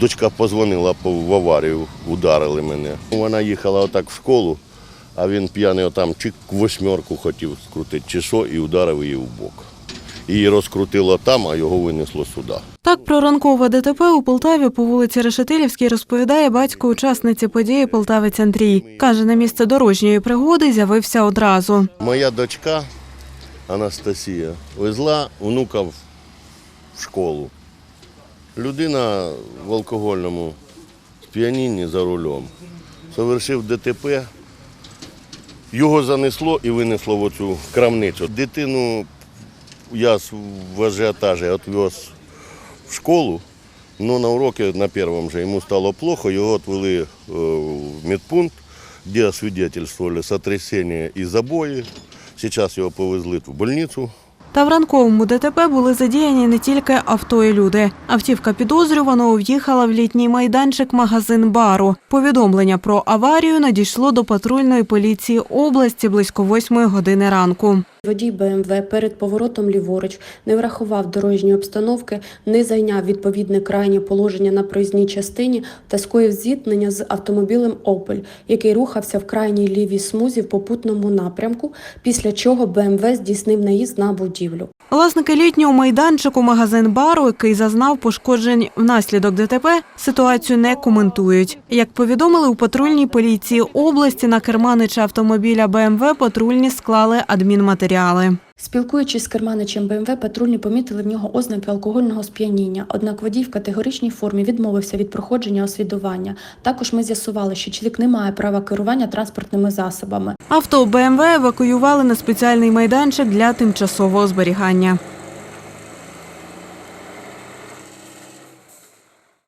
Дочка позвонила в аварію, ударили мене. Вона їхала отак в школу, а він п'яний отам чи восьмерку хотів скрутити, чи що, і ударив її в бок. Її розкрутило там, а його винесло сюди. Так про ранкове ДТП у Полтаві по вулиці Решетилівській розповідає батько учасниці події полтавець Андрій. Каже, на місце дорожньої пригоди з'явився одразу. Моя дочка Анастасія везла внука в в школу. Людина в алкогольному сп'янінні за рулем. Совершив ДТП, його занесло і винесло в оцю крамницю. Дитину я в ажіотажі відвез в школу, але на уроки на першому же йому стало плохо, його відвели е, в медпункт, де освидетельствовали сотрясение і забої. Зараз його повезли в больницю. Та в ранковому ДТП були задіяні не тільки авто і люди. Автівка підозрюваного в'їхала в літній майданчик магазин бару. Повідомлення про аварію надійшло до патрульної поліції області близько восьмої години ранку. Водій БМВ перед поворотом ліворуч не врахував дорожньої обстановки, не зайняв відповідне крайнє положення на проїзній частині та скоїв зіткнення з автомобілем Опель, який рухався в крайній лівій смузі в попутному напрямку, після чого БМВ здійснив наїзд на будівлю. Власники літнього майданчику магазин бару, який зазнав пошкоджень внаслідок ДТП, ситуацію не коментують. Як повідомили у патрульній поліції області, на керманича автомобіля БМВ патрульні склали адмінматеріали. Спілкуючись з керманичем БМВ, патрульні помітили в нього ознаки алкогольного сп'яніння. Однак водій в категоричній формі відмовився від проходження освідування. Також ми з'ясували, що чоловік не має права керування транспортними засобами. Авто БМВ евакуювали на спеціальний майданчик для тимчасового зберігання.